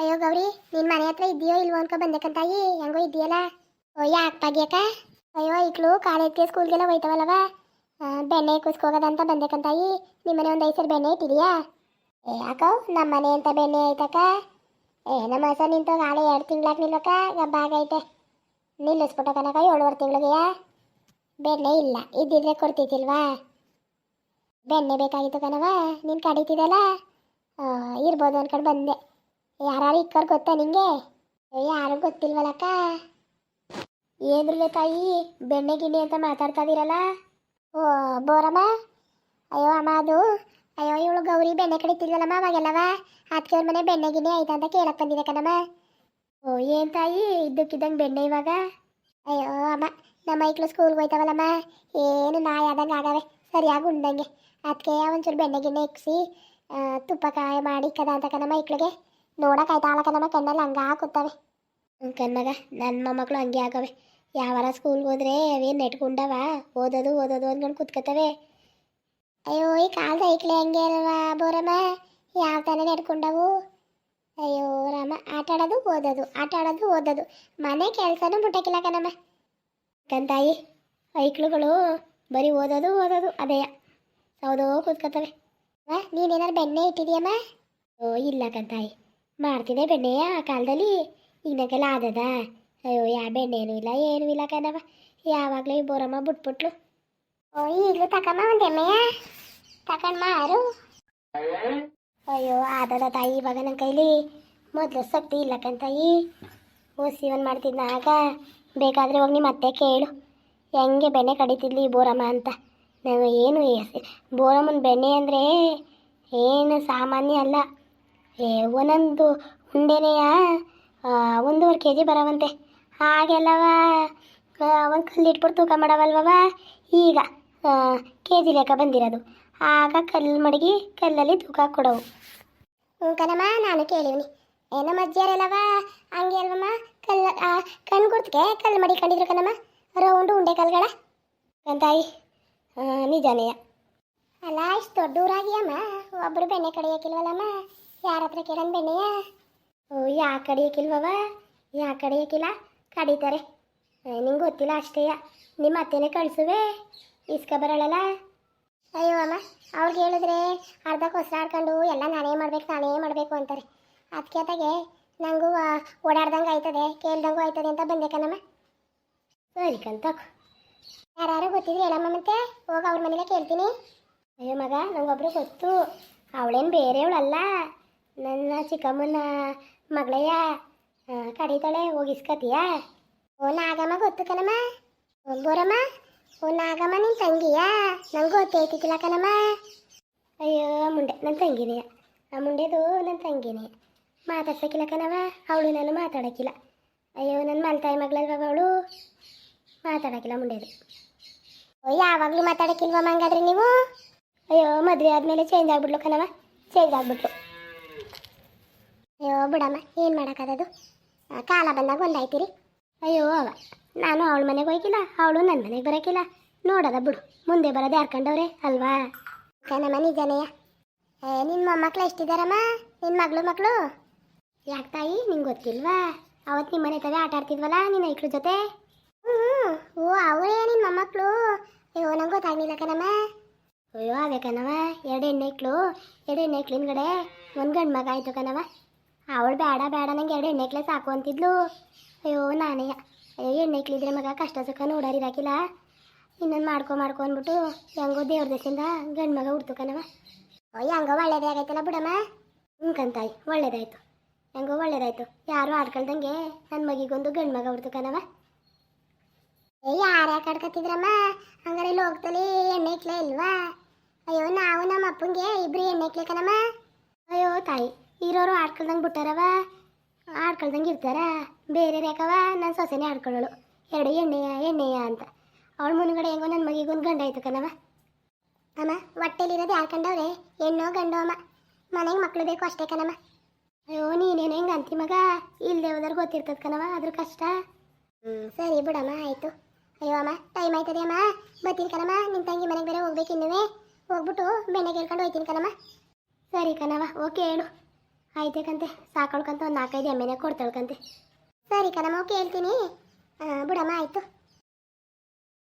ಅಯ್ಯೋ ಗೌರಿ ನಿನ್ ಮನೆ ಹತ್ರ ಇದೆಯೋ ಇಲ್ವೋ ಅನ್ಕೊ ಬಂದಕ್ಕಂತಾಯಿ ಹೆಂಗೋ ಇದೆಯಲ್ಲ ಓ ಯಾಕೆ ಪಾಗ್ಯಕ್ಕ ಅಯ್ಯೋ ಈಕ್ಳು ಕಾಲೇಜ್ಗೆ ಸ್ಕೂಲ್ಗೆಲ್ಲ ಹೋಯ್ತವಲ್ಲವ? ಬೆಣ್ಣೆ ಕುಸ್ಕೋಗೋದಂತ ಬಂದಕ್ಕಂತಾಯಿ ನಿಮ್ಮನೆ ಒಂದು ಐದು ಬೆಣ್ಣೆ ಇಟ್ಟಿದೀಯಾ? ಏ ಯಾಕೋ ನಮ್ಮ ಮನೆ ಅಂತ ಬೆಣ್ಣೆ ಐತಕ್ಕ ಏ ನಮ್ಮ ಹೊಸ ನಿಂತು ನಾಳೆ ಎರಡು ತಿಂಗ್ಳಾಕ್ ನಿಲ್ಲಕ್ಕ ಗಬ್ಬ ಆಗೈತೆ. ನಿಲ್ಲಿಸ್ಬಿಟ್ಟು ಕನಕ ಏಳುವರೆ ತಿಂಗ್ಳಿಗೆಯಾ? ಬೆಣ್ಣೆ ಇಲ್ಲ ಇದ್ದಿದ್ರೆ ಕೊಡ್ತಿದ್ದಿಲ್ವಾ? ಬೆಣ್ಣೆ ಬೇಕಾಗಿತ್ತು ಕಣವ ನೀನು ಕಡಿತಿದಲ್ಲ ಆ, ಇರ್ಬೋದು ಅನ್ಕೊಂಡು ಬಂದೆ. ಯಾರು ಇಕ್ಕರ್ ಗೊತ್ತಾ ನಿಂಗೆ? ಯಾರು ಗೊತ್ತಿಲ್ವಲ್ಲಕ್ಕ? ಏನ್ರಲೆ ತಾಯಿ, ಬೆಣ್ಣೆ ಗಿಣ್ಣೆ ಅಂತ ಮಾತಾಡ್ತಾ ಇದೀರಲ್ಲ? ಓ, ಬೋರಮ್ಮ? ಅಯ್ಯೋ, ಅಮ್ಮ, ಅದು. ಅಯ್ಯೋ, ಇವಳು ಗೌರಿ ಬೆಣ್ಣೆ ಕಡಿತಿದ್ಲಲ್ಲಮ್ಮ ಅವಾಗೆಲ್ಲವ? ಅದಕ್ಕೆ ಅವ್ರ ಮನೆ ಬೆಣ್ಣೆ ಗಿಣ್ಣೆ ಆಯ್ತಾ ಅಂತ ಕೇಳಕ್ ಬಂದಿದೆ ಕಣಮ್ಮ. ಓ, ಏನ್ ತಾಯಿ, ಇದ್ದಕ್ಕಿದ್ದಂಗೆ ಬೆಣ್ಣೆ ಇವಾಗ? ಅಯ್ಯೋ, ಅಮ್ಮ, ನಮ್ಮ ಮೈಕ್ಳು ಸ್ಕೂಲ್ಗೆ ಹೋಯ್ತಾವಲ್ಲಮ್ಮ. ಏನು ನಾಯಿ ಆದಂಗೆ ಆಗವೆ, ಸರಿಯಾಗಿ ಉಂಡಂಗೆ ಅದಕ್ಕೆ ಒಂಚೂರು ಬೆಣ್ಣೆ ಗಿಣ್ಣೆ ಇಕ್ಸಿ ತುಪ್ಪ ಕಾಯಿ ಮಾಡಿ ಕದ ಅಂತ ಕಣಮ್ಮ ಮೈಕ್ಳಿಗೆ ನೋಡಕ್ ಆಯ್ತಾಳ ನಮ್ಮ ಕಣ್ಣಲ್ಲಿ ಹಂಗೆ ಹಾಕುತ್ತವೆ. ಕಣ್ಣಗ ನನ್ನ ಮೊಮ್ಮಕ್ಕಳು ಹಂಗೆ ಆಗವೆ. ಯಾವಾರ ಸ್ಕೂಲ್ಗೆ ಹೋದ್ರೆ ಏನು ನೆಟ್ಕೊಂಡವ ಓದೋದು ಓದೋದು ಅಂದ್ಕೊಂಡು ಕುತ್ಕೋತವೆ ಅಯ್ಯೋ, ಈ ಕಾಲದ ಐಕ್ಲೆ ಹಂಗೆ ಅಲ್ವಾ ಬೋರಮ್ಮ? ಯಾವ ತಾನೇ ನೆಟ್ಕೊಂಡವು ಅಯ್ಯೋ, ರಾಮ, ಆಟ ಆಡೋದು, ಓದೋದು, ಆಟ ಆಡೋದು, ಓದೋದು. ಮನೆ ಕೆಲಸನೂ ಮುಟ್ಟಕ್ಕಿಲ್ಲ ಕಣಮ್ಮ. ಕಂತಾಯಿ, ಐಕ್ಳುಗಳು ಬರೀ ಓದೋದು ಓದೋದು, ಅದೇ. ಸೌದೋ ಕೂತ್ಕೋತವೆ ನೀನೇನಾರು ಬೆಣ್ಣೆ ಇಟ್ಟಿದ್ಯಮ್ಮ ಓ, ಇಲ್ಲ ಕಂತಾಯಿ. ಮಾಡ್ತಿದ್ದೆ ಬೆಣ್ಣೆಯ ಆ ಕಾಲದಲ್ಲಿ. ಈಗಕ್ಕೆಲ್ಲ ಆದದ. ಅಯ್ಯೋ, ಯಾ ಬೆಣ್ಣೆನೂ ಇಲ್ಲ, ಏನು ಇಲ್ಲ ಕಣವ ಯಾವಾಗಲೂ ಈ ಬೋರಮ್ಮ ಬಿಟ್ಬಿಟ್ಲು. ಓ, ಈಗಲೂ ತಕಮ್ಮ ಒಂದು ಎಮ್ಮೆಯ ತಕೊಂಡ್ ಮಾರು. ಅಯ್ಯೋ, ಆದದ ತಾಯಿ, ಇವಾಗ ನನ್ನ ಕೈಲಿ ಮೊದಲು ಸಕ್ತಿ ಇಲ್ಲ ಕಂತಾಯಿ ಓಸಿವನ್ ಮಾಡ್ತಿದ್ನ ಆಗ. ಬೇಕಾದರೆ ಹೋಗಿ ನಿಮ್ಮ ಅತ್ತೆ ಕೇಳು. ಹೆಂಗೆ ಬೆಣ್ಣೆ ಕಡಿತಿದ್ಲಿ ಬೋರಮ್ಮ ಅಂತ. ನಾವು ಏನು ಬೋರಮ್ಮನ ಬೆಣ್ಣೆ ಅಂದರೆ ಏನು ಸಾಮಾನ್ಯ ಅಲ್ಲ. ಏ ಒಂದೊಂದು ಉಂಡೆನೆಯ ಒಂದೂವರೆ ಕೆ ಜಿ ಬರವಂತೆ. ಹಾಗೆಲ್ಲವ ಒಂದು ಕಲ್ಲು ಇಟ್ಬಿಟ್ಟು ತೂಕ ಮಾಡವಲ್ವವ? ಈಗ ಕೆ ಜಿ ಲೆಕ್ಕ ಬಂದಿರೋದು. ಆಗ ಕಲ್ಲು ಮಡಗಿ ಕಲ್ಲಲ್ಲಿ ತೂಕ ಕೊಡವು. ಹ್ಞೂ ಕಣಮ್ಮ ನಾನು ಕೇಳಿವ್ನಿ. ನಮ್ಮ ಮಜ್ಜಿಯರಲ್ಲವ ಹಂಗೆ ಅಲ್ವಮ್ಮ? ಕಲ್ಲ ಕಣ್ಣು ಗುರ್ತಿಗೆ ಕಲ್ಲು ಮಡಿಕೊಂಡಿದ್ರು ಕಣಮ್ಮ? ರೌಂಡು ಉಂಡೆ ಕಲ್ಗಳ ತಾಯಿ ನಿಜಾನೇಯ. ಅಲ್ಲ ಇಷ್ಟು ದೊಡ್ಡ ಊರಾಗಿಯಮ್ಮ. ಒಬ್ಬರು ಬೆಣ್ಣೆ ಕಡಿಯೋಕಿಲ್ವಲ್ಲಮ್ಮ? ಯಾರ ಹತ್ರ ಕೇಳೋಣ ಬೆಣ್ಣೆಯ ಓ, ಯಾ ಕಡಿಯೋಕಿಲ್ವವ ಯಾ ಕಡಿಯೋಕಿಲ್ಲ ಕಡಿತಾರೆ. ನಿಂಗೆ ಗೊತ್ತಿಲ್ಲ ಅಷ್ಟೇಯ ನಿಮ್ಮ ಅತ್ತೆನೇ ಕಳಿಸುವೆ? ಇಸ್ಕ ಬರಳಲ್ಲ? ಅಯ್ಯೋ, ಅಮ್ಮ ಅವ್ರಿಗೆ ಹೇಳಿದ್ರೆ ಅರ್ಧ ಕೊಸ್ರ ಆಡ್ಕೊಂಡು ಎಲ್ಲ ನಾನೇ ಮಾಡ್ಬೇಕು, ನಾನೇ ಮಾಡಬೇಕು ಅಂತಾರೆ. ಅದಕ್ಕೆ ತಾಗೆ ನನಗೂ ಓಡಾಡ್ದಂಗೆ ಆಯ್ತದೆ, ಕೇಳ್ದಂಗೂ ಆಯ್ತದೆ ಅಂತ ಬಂದೆ ಕಣಮ್ಮ. ಸರಿ ಕಂತ ಯಾರು ಗೊತ್ತಿದ್ರೆ ಹೇಳಮ್ಮ ಮತ್ತೆ. ಹೋಗಿ ಅವ್ರ ಮನೇಲೆ ಕೇಳ್ತೀನಿ. ಅಯ್ಯೋ, ಮಗ, ನಂಗೊಬ್ರು ಗೊತ್ತು. ಅವಳೇನು ಬೇರೆಯವಳಲ್ಲ. ನನ್ನ ಚಿಕ್ಕಮ್ಮನ ಮಗಳಯ್ಯ ಕಡಿತಾಳೆ ಹೋಗಿಸ್ಕತೀಯ? ಓ ನಾಗಮ್ಮ ಗೊತ್ತು ಕಣಮ್ಮ. ಬೋರಮ್ಮ, ಓ ನಾಗಮ್ಮ ನಿನ್ನ ತಂಗಿಯಾ? ನಂಗೆ ಗೊತ್ತೈತಿಲ್ಲ ಕಣಮ್ಮ. ಅಯ್ಯೋ ಮುಂಡೆ ನನ್ನ ತಂಗಿನೆಯ ಆ ಮುಂಡೆದು ನನ್ನ ತಂಗಿನೇ. ಮಾತಾಡ್ಸಕ್ಕಿಲ್ಲ ಕಣವ, ಅವಳು ನಾನು ಮಾತಾಡೋಕ್ಕಿಲ್ಲ ಅಯ್ಯೋ ನನ್ನ ಮಲ್ತಾಯಿ ಮಗಳಲ್ವ ಅವಳು? ಮಾತಾಡೋಕ್ಕಿಲ್ಲ ಮುಂಡೆದು. ಓ, ಯಾವಾಗಲೂ ಮಾತಾಡೋಕ್ಕಿಲ್ವ ಹಂಗಾದ್ರೆ ನೀವು? ಅಯ್ಯೋ, ಮದುವೆ ಆದಮೇಲೆ ಚೇಂಜ್ ಆಗ್ಬಿಡ್ಲು ಕಣವ ಚೇಂಜ್ ಆಗ್ಬಿಟ್ಲು. ಅಯ್ಯೋ ಬಿಡಮ್ಮ, ಏನು ಮಾಡೋಕ್ಕದದು? ಕಾಲ ಬಂದಾಗ ಒಂದಾಯ್ತೀರಿ. ಅಯ್ಯೋ ಅವ, ನಾನು ಅವಳ ಮನೆಗೆ ಹೋಗಿಲ್ಲ ಅವಳು ನನ್ನ ಮನೆಗೆ ಬರೋಕ್ಕಿಲ್ಲ ನೋಡೋದ ಬಿಡು, ಮುಂದೆ ಬರೋದು ಯಾರ್ಕಂಡವ್ರೆ ಅಲ್ವಾ? ಕಣಮ್ಮ, ನಿಜನೆಯ? ಏ ನಿನ್ನ ಮೊಮ್ಮಕ್ಳು ಎಷ್ಟಿದ್ದಾರಮ್ಮ ನಿನ್ನ ಮಗಳು ಮಕ್ಕಳು ಯಾಕೆ ತಾಯಿ, ನಿಂಗೆ ಗೊತ್ತಿಲ್ವಾ? ಅವತ್ತು ನಿಮ್ಮ ಮನೆ ತವೆ ಆಟ ಆಡ್ತಿದ್ವಲ್ಲ, ನಿನ್ನ ಐಕ್ಳ ಜೊತೆ? ಹ್ಞೂ ಓ, ಅವರೇ ನಿನ್ನ ಮೊಮ್ಮಕ್ಕಳು ಅಯ್ಯೋ, ನಂಗೆ ಗೊತ್ತಾಗಲಿಲ್ಲ ಕಣಮ್ಮ. ಅಯ್ಯೋ ಅದೇ ಕಣವ ಎರಡು ಹೆಣ್ಣೈಕ್ಳು ಎರಡು ಕಡೆ ಒಂದು ಗಂಡು ಮಗ ಆಯಿತು ಕಣವ. ಅವಳು ಬೇಡ ಬೇಡ ನಂಗೆ ಎರಡು ಹೆಣ್ಣೈಕ್ಲೆ ಸಾಕು ಅಂತಿದ್ಲು. ಅಯ್ಯೋ, ನಾನೇ. ಅಯ್ಯೋ ಹೆಣ್ಣೈಕ್ಳಿದ್ರೆ ಮಗ ಕಷ್ಟ, ಸುಖ ನೋಡೋರಿರಾಕಿಲ್ಲ ಇನ್ನೊಂದು ಮಾಡ್ಕೊ ಮಾಡ್ಕೊ ಅಂದ್ಬಿಟ್ಟು ಹೆಂಗೋ ದೇವ್ರ ದೇಶದಿಂದ ಗಂಡು ಮಗ ಹುಡ್ತು ಕಣವ. ಅಯ್ಯೋ, ಹೆಂಗೋ ಒಳ್ಳೇದೇ ಆಗೈತಲ್ಲ ಬಿಡಮ್ಮ. ಹ್ಞೂ ಕಂತಾಯಿ, ಒಳ್ಳೇದಾಯ್ತು. ಹೆಂಗೋ ಒಳ್ಳೇದಾಯ್ತು. ಯಾರು ಆಡ್ಕೊಳ್ದಂಗೆ ನನ್ನ ಮಗಿಗೊಂದು ಗಂಡು ಮಗ ಹುಡ್ತು ಕಣವ. ಏ, ಯಾರು ಯಾಕೆ ಆಡ್ಕತ್ತಿದ್ರಮ್ಮ? ಹಂಗಾರೆ ಇಲ್ಲಿ ಹೋಗ್ತಲಿ ಎಣ್ಣೆ ಇಲ್ವಾ? ಅಯ್ಯೋ, ನಾವು ನಮ್ಮ ಅಪ್ಪಂಗೆ ಇಬ್ರು ಎಣ್ಣೆ ಕನಮ್ಮ ಅಯ್ಯೋ, ತಾಯಿ. ಇರೋರು ಆಡ್ಕೊಳ್ದಂಗೆ ಬಿಟ್ಟಾರವ? ಆಡ್ಕೊಳ್ದಂಗೆ ಇರ್ತಾರ? ಬೇರೆ ಯಾಕವ? ನನ್ನ ಸೊಸೆನೇ ಆಡ್ಕೊಳ್ಳೋಳು. ಎರಡು ಎಣ್ಣೆಯ ಎಣ್ಣೆಯ ಅಂತ. ಅವಳು ಮುನ್ಗಡೆ ಹೆಂಗೋ ನನ್ನ ಮಗಿಗೊಂದು ಗಂಡ ಆಯ್ತು ಕಣವ ಅಮ್ಮ, ಹೊಟ್ಟೆಲಿರೋದು ಕಂಡವ್ರೆ? ಹೆಣ್ಣೋ ಗಂಡೋ ಅಮ್ಮ. ಮನೆಗೆ ಮಕ್ಕಳು ಬೇಕು ಅಷ್ಟೇ ಕಣಮ್ಮ. ಅಯ್ಯೋ, ನೀನೇನು ಹೆಂಗೆ ಅಂತಿ ಮಗ? ಇಲ್ಲದೆ ಹೋದ್ರೆ ಗೊತ್ತಿರ್ತದ ಕಣವ ಅದ್ರ ಕಷ್ಟ. ಹ್ಞೂ ಸರಿ ಬಿಡಮ್ಮ, ಆಯಿತು. ಅಯ್ಯೋ, ಅಮ್ಮ, ಟೈಮ್ ಆಯ್ತದೆ ಅಮ್ಮ. ಬರ್ತೀನಿ ಕಣಮ್ಮ ನಿಮ್ಮ ತಂಗಿ ಮನೆಗೆ ಬೇರೆ ಹೋಗ್ಬೇಕಿನ್ನುವೆ. ಹೋಗ್ಬಿಟ್ಟು ಬೆಣ್ಣೆ ಕೇಳ್ಕೊಂಡು ಹೋಯ್ತೀನಿ ಕಣಮ್ಮ. ಸರಿ ಕಣವ ಓಕೆ ಹೇಳು. ಆಯ್ತೇಕಂತೆ ಸಾಕೊಳ್ಕಂತ ಒಂದು ನಾಲ್ಕೈದು ಎಮ್ಮೆನೆ ಕೊಡ್ತಾಳ್ಕಂತೆ ಸರಿ ಕಣಮ್ಮ ಕೇಳ್ತೀನಿ ಬಿಡಮ್ಮ ಆಯಿತು.